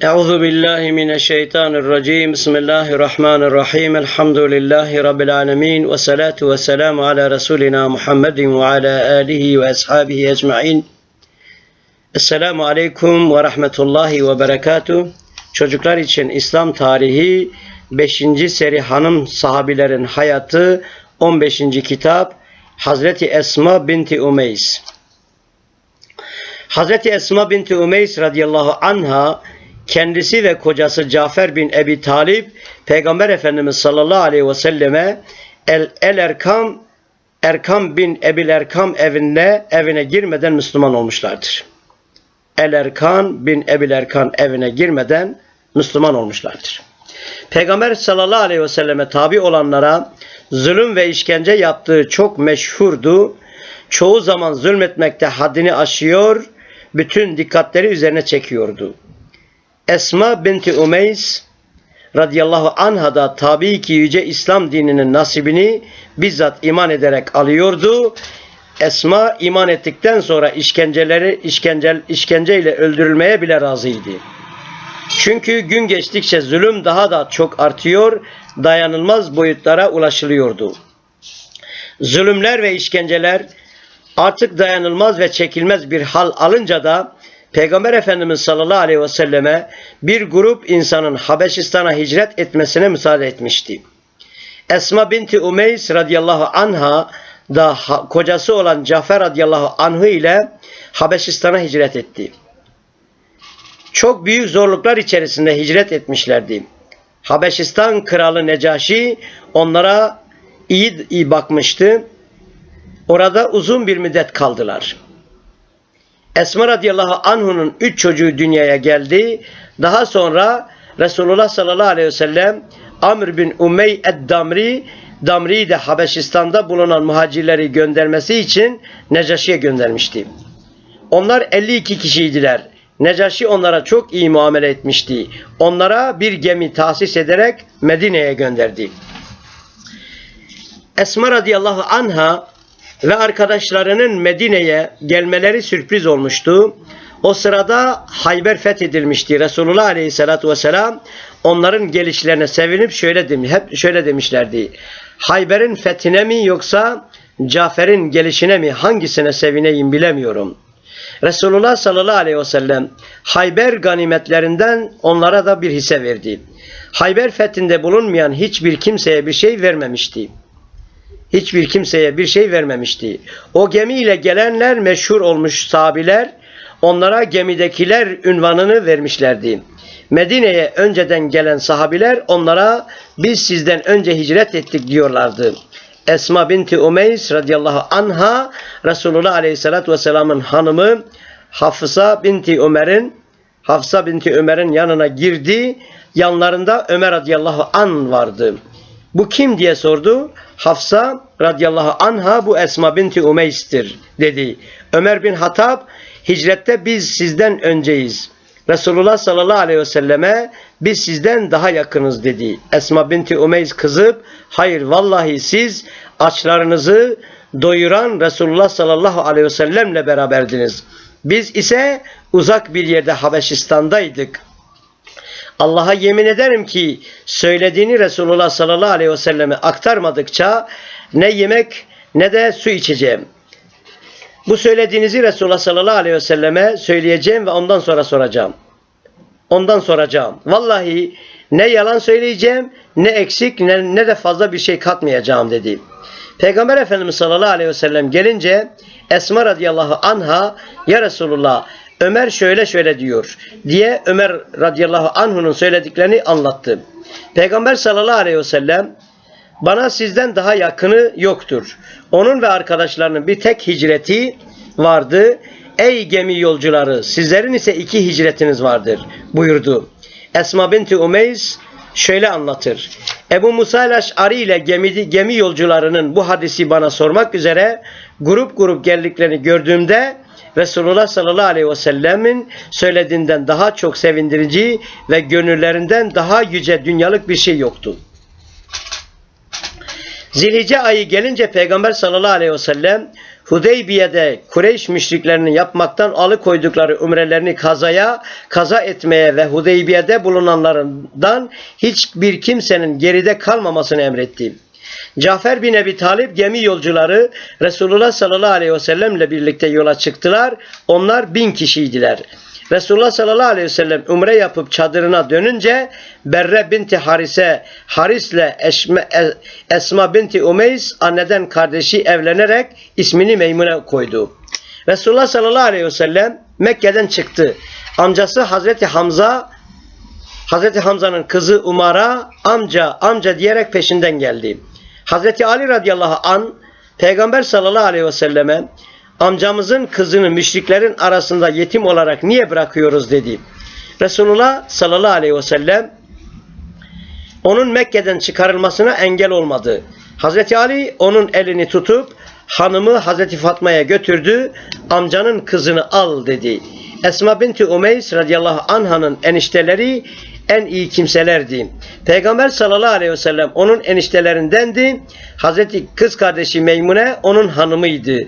Euzu billahi mineşşeytanirracim. Bismillahirrahmanirrahim. Elhamdülillahi rabbil alamin ve salatu ve selamu ala resulina Muhammedin ve ala alihi ve ashabihi ecmaîn. Esselamu aleyküm ve rahmetullahi ve berekatuh. Çocuklar için İslam tarihi 5. seri hanım sahabilerin hayatı 15. kitap Hazreti Esma binti Umeys. Hazreti Esma binti Umeys radıyallahu anha kendisi ve kocası Cafer bin Ebi Talip Peygamber Efendimiz sallallahu aleyhi ve selleme El, El Erkam Erkam bin Ebil Erkam evine evine girmeden Müslüman olmuşlardır. El Erkan bin Ebil Erkan evine girmeden Müslüman olmuşlardır. Peygamber sallallahu aleyhi ve selleme tabi olanlara zulüm ve işkence yaptığı çok meşhurdu. Çoğu zaman zulmetmekte haddini aşıyor, bütün dikkatleri üzerine çekiyordu. Esma binti Umeys radıyallahu anha da tabii ki yüce İslam dininin nasibini bizzat iman ederek alıyordu. Esma iman ettikten sonra işkenceleri işkencel işkenceyle öldürülmeye bile razıydı. Çünkü gün geçtikçe zulüm daha da çok artıyor, dayanılmaz boyutlara ulaşılıyordu. Zulümler ve işkenceler artık dayanılmaz ve çekilmez bir hal alınca da Peygamber Efendimiz sallallahu aleyhi ve selleme bir grup insanın Habeşistan'a hicret etmesine müsaade etmişti. Esma binti Umeys radıyallahu anha da kocası olan Cafer radıyallahu anhu ile Habeşistan'a hicret etti. Çok büyük zorluklar içerisinde hicret etmişlerdi. Habeşistan kralı Necaşi onlara iyi, iyi bakmıştı. Orada uzun bir müddet kaldılar. Esma radıyallahu anhu'nun üç çocuğu dünyaya geldi. Daha sonra Resulullah sallallahu aleyhi ve sellem Amr bin Umey ed-Damri Damri'yi de Habeşistan'da bulunan muhacirleri göndermesi için Necaşi'ye göndermişti. Onlar 52 kişiydiler. Necaşi onlara çok iyi muamele etmişti. Onlara bir gemi tahsis ederek Medine'ye gönderdi. Esma radıyallahu anha ve arkadaşlarının Medine'ye gelmeleri sürpriz olmuştu. O sırada Hayber fethedilmişti. Resulullah Aleyhisselatü Vesselam onların gelişlerine sevinip şöyle demiş, hep şöyle demişlerdi. Hayber'in fethine mi yoksa Cafer'in gelişine mi hangisine sevineyim bilemiyorum. Resulullah sallallahu aleyhi ve sellem Hayber ganimetlerinden onlara da bir hisse verdi. Hayber fethinde bulunmayan hiçbir kimseye bir şey vermemişti. Hiçbir kimseye bir şey vermemişti. O gemiyle gelenler meşhur olmuş sahabiler onlara gemidekiler ünvanını vermişlerdi. Medine'ye önceden gelen sahabiler onlara biz sizden önce hicret ettik diyorlardı. Esma binti Umeys radıyallahu anha Resulullah aleyhissalatü vesselamın hanımı Hafsa binti Ömer'in Hafsa binti Ömer'in yanına girdi. Yanlarında Ömer radıyallahu an vardı. Bu kim diye sordu. Hafsa radıyallahu anha bu Esma binti Umeys'tir dedi. Ömer bin Hattab hicrette biz sizden önceyiz. Resulullah sallallahu aleyhi ve selleme biz sizden daha yakınız dedi. Esma binti Umeys kızıp hayır vallahi siz açlarınızı doyuran Resulullah sallallahu aleyhi ve sellemle beraberdiniz. Biz ise uzak bir yerde Habeşistan'daydık. Allah'a yemin ederim ki söylediğini Resulullah sallallahu aleyhi ve selleme aktarmadıkça ne yemek ne de su içeceğim. Bu söylediğinizi Resulullah sallallahu aleyhi ve selleme söyleyeceğim ve ondan sonra soracağım. Ondan soracağım. Vallahi ne yalan söyleyeceğim, ne eksik, ne, ne de fazla bir şey katmayacağım dedi. Peygamber Efendimiz sallallahu aleyhi ve sellem gelince Esma radıyallahu anha ya Resulullah Ömer şöyle şöyle diyor diye Ömer radıyallahu anhu'nun söylediklerini anlattı. Peygamber sallallahu aleyhi ve sellem bana sizden daha yakını yoktur. Onun ve arkadaşlarının bir tek hicreti vardı. Ey gemi yolcuları sizlerin ise iki hicretiniz vardır buyurdu. Esma binti Umeys şöyle anlatır. Ebu Musa el-Eş'ari ile gemi, gemi yolcularının bu hadisi bana sormak üzere grup grup geldiklerini gördüğümde Resulullah sallallahu aleyhi ve sellemin söylediğinden daha çok sevindirici ve gönüllerinden daha yüce dünyalık bir şey yoktu. Zilhice ayı gelince Peygamber sallallahu aleyhi ve sellem Hudeybiye'de Kureyş müşriklerinin yapmaktan alıkoydukları umrelerini kazaya, kaza etmeye ve Hudeybiye'de bulunanlarından hiçbir kimsenin geride kalmamasını emretti. Cafer bin Ebi Talip gemi yolcuları Resulullah sallallahu aleyhi ve sellemle birlikte yola çıktılar. Onlar bin kişiydiler. Resulullah sallallahu aleyhi ve sellem umre yapıp çadırına dönünce Berre binti Harise, Haris'le Eşme, E- Esma binti Umeys anneden kardeşi evlenerek ismini Meymune koydu. Resulullah sallallahu aleyhi ve sellem Mekke'den çıktı. Amcası Hazreti Hamza Hazreti Hamza'nın kızı Umar'a amca amca diyerek peşinden geldi. Hazreti Ali radıyallahu an Peygamber sallallahu aleyhi ve selleme amcamızın kızını müşriklerin arasında yetim olarak niye bırakıyoruz dedi. Resulullah sallallahu aleyhi ve sellem onun Mekke'den çıkarılmasına engel olmadı. Hazreti Ali onun elini tutup hanımı Hazreti Fatma'ya götürdü. Amcanın kızını al dedi. Esma binti Umeys radıyallahu anhanın enişteleri en iyi kimselerdi. Peygamber sallallahu aleyhi ve sellem onun eniştelerindendi. Hazreti kız kardeşi Meymune onun hanımıydı.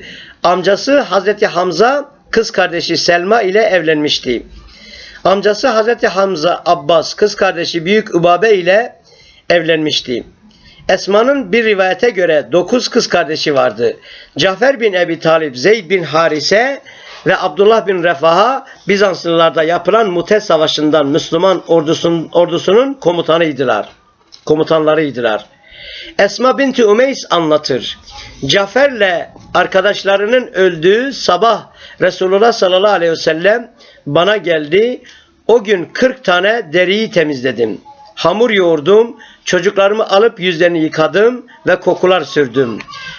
Amcası Hazreti Hamza kız kardeşi Selma ile evlenmişti. Amcası Hazreti Hamza Abbas kız kardeşi Büyük Übabe ile evlenmişti. Esma'nın bir rivayete göre dokuz kız kardeşi vardı. Cafer bin Ebi Talip, Zeyd bin Harise ve Abdullah bin Refaha Bizanslılarda yapılan Mute Savaşı'ndan Müslüman ordusun, ordusunun komutanıydılar. Komutanlarıydılar. Esma binti Umeys anlatır. Cafer'le arkadaşlarının öldüğü sabah Resulullah sallallahu aleyhi ve sellem bana geldi. O gün 40 tane deriyi temizledim. Hamur yoğurdum, çocuklarımı alıp yüzlerini yıkadım ve kokular sürdüm.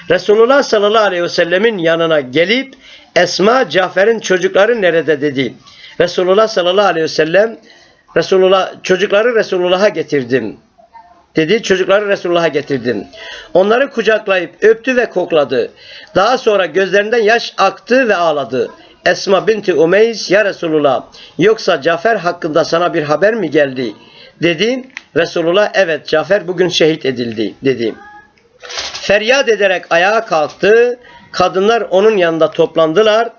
Resulullah sallallahu aleyhi ve sellemin yanına gelip Esma Cafer'in çocukları nerede dedi. Resulullah sallallahu aleyhi ve sellem Resulullah çocukları Resulullah'a getirdim dedi. Çocukları Resulullah'a getirdim. Onları kucaklayıp öptü ve kokladı. Daha sonra gözlerinden yaş aktı ve ağladı. Esma binti Umeys ya Resulullah yoksa Cafer hakkında sana bir haber mi geldi? Dedi. Resulullah evet Cafer bugün şehit edildi dedi. Feryat ederek ayağa kalktı. Kadınlar onun yanında toplandılar.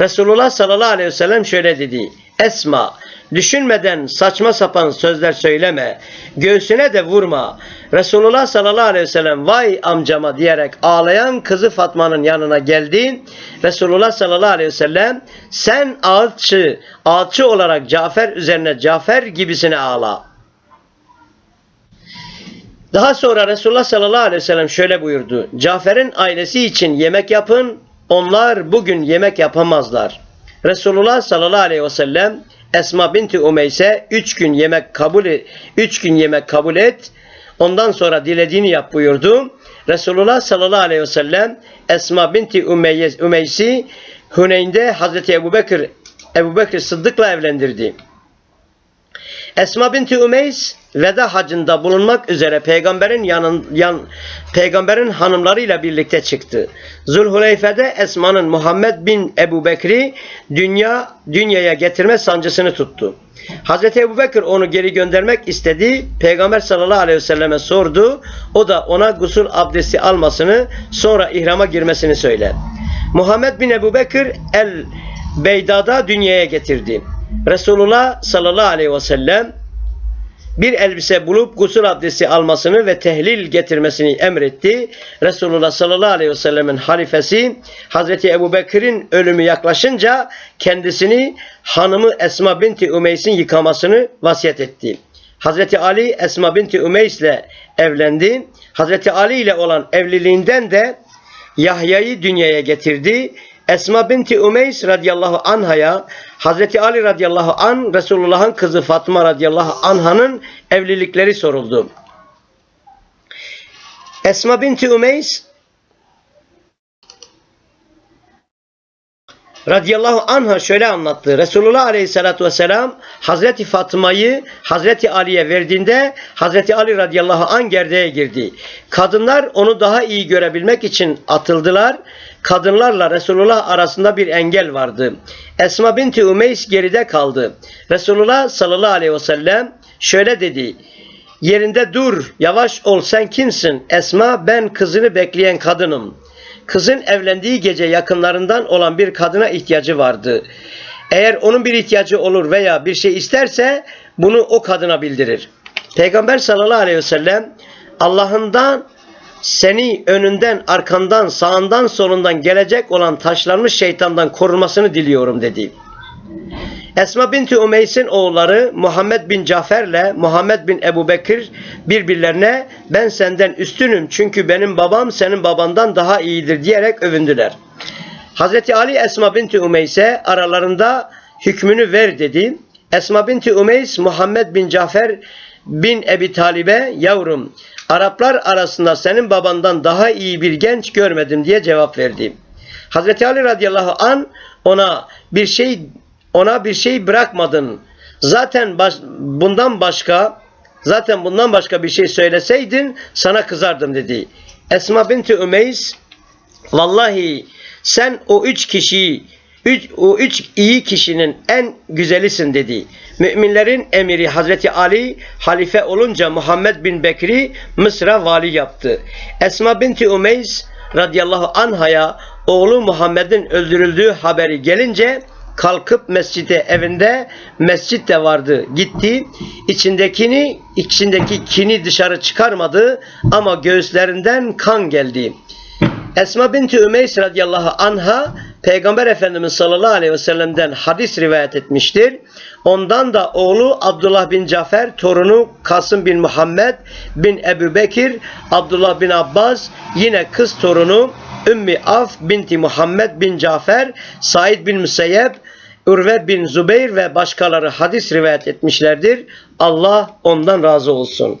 Resulullah sallallahu aleyhi ve sellem şöyle dedi. Esma düşünmeden saçma sapan sözler söyleme. Göğsüne de vurma. Resulullah sallallahu aleyhi ve sellem vay amcama diyerek ağlayan kızı Fatma'nın yanına geldi. Resulullah sallallahu aleyhi ve sellem sen ağıtçı, ağıtçı olarak Cafer üzerine Cafer gibisine ağla. Daha sonra Resulullah sallallahu aleyhi ve sellem şöyle buyurdu. Cafer'in ailesi için yemek yapın. Onlar bugün yemek yapamazlar. Resulullah sallallahu aleyhi ve sellem Esma binti Umeyse üç gün yemek kabul et, üç gün yemek kabul et. Ondan sonra dilediğini yap buyurdu. Resulullah sallallahu aleyhi ve sellem Esma binti Umeysi Huneyn'de Hazreti Ebu Bekir, Ebu Bekir Sıddık'la evlendirdi. Esma binti Umeys veda hacında bulunmak üzere peygamberin yanın, yan, peygamberin hanımlarıyla birlikte çıktı. Zulhuleyfe'de Esma'nın Muhammed bin Ebu Bekir'i dünya dünyaya getirme sancısını tuttu. Hazreti Ebu Bekir onu geri göndermek istedi. Peygamber sallallahu aleyhi ve selleme sordu. O da ona gusül abdesti almasını sonra ihrama girmesini söyle. Muhammed bin Ebu Bekir el Beyda'da dünyaya getirdi. Resulullah sallallahu aleyhi ve sellem bir elbise bulup gusül abdesti almasını ve tehlil getirmesini emretti. Resulullah sallallahu aleyhi ve sellemin halifesi Hazreti Ebu Bekir'in ölümü yaklaşınca kendisini hanımı Esma binti Umeys'in yıkamasını vasiyet etti. Hazreti Ali Esma binti Umeys ile evlendi. Hazreti Ali ile olan evliliğinden de Yahya'yı dünyaya getirdi. Esma binti Umeys radıyallahu anhaya Hazreti Ali radıyallahu an Resulullah'ın kızı Fatıma radıyallahu anhanın evlilikleri soruldu. Esma binti Umeys radıyallahu anha şöyle anlattı. Resulullah aleyhissalatu vesselam Hazreti Fatıma'yı Hazreti Ali'ye verdiğinde Hazreti Ali radıyallahu an gerdeğe girdi. Kadınlar onu daha iyi görebilmek için atıldılar. Kadınlarla Resulullah arasında bir engel vardı. Esma binti Umeys geride kaldı. Resulullah sallallahu aleyhi ve sellem şöyle dedi. Yerinde dur, yavaş ol sen kimsin? Esma ben kızını bekleyen kadınım. kızın evlendiği gece yakınlarından olan bir kadına ihtiyacı vardı. Eğer onun bir ihtiyacı olur veya bir şey isterse bunu o kadına bildirir. Peygamber sallallahu aleyhi ve sellem Allah'ından seni önünden, arkandan, sağından, solundan gelecek olan taşlanmış şeytandan korunmasını diliyorum dedi. Esma binti Umeys'in oğulları Muhammed bin Cafer'le Muhammed bin Ebu Bekir birbirlerine ben senden üstünüm çünkü benim babam senin babandan daha iyidir diyerek övündüler. Hazreti Ali Esma binti Umeys'e aralarında hükmünü ver dedi. Esma binti Umeys Muhammed bin Cafer bin Ebi Talib'e yavrum Araplar arasında senin babandan daha iyi bir genç görmedim diye cevap verdi. Hazreti Ali radıyallahu an ona bir şey ona bir şey bırakmadın. Zaten baş, bundan başka zaten bundan başka bir şey söyleseydin sana kızardım dedi. Esma binti Ümeys vallahi sen o üç kişiyi üç, o üç iyi kişinin en güzelisin dedi. Müminlerin emiri Hazreti Ali halife olunca Muhammed bin Bekri Mısır'a vali yaptı. Esma binti Umeys radıyallahu anhaya oğlu Muhammed'in öldürüldüğü haberi gelince kalkıp mescide evinde mescit de vardı. Gitti. içindekini içindeki kini dışarı çıkarmadı ama göğüslerinden kan geldi. Esma binti Ümeys radıyallahu anha Peygamber Efendimiz sallallahu aleyhi ve sellem'den hadis rivayet etmiştir. Ondan da oğlu Abdullah bin Cafer, torunu Kasım bin Muhammed bin Ebu Bekir, Abdullah bin Abbas, yine kız torunu Ümmi Af binti Muhammed bin Cafer, Said bin Müseyyep, Urve bin Zubeyr ve başkaları hadis rivayet etmişlerdir. Allah ondan razı olsun.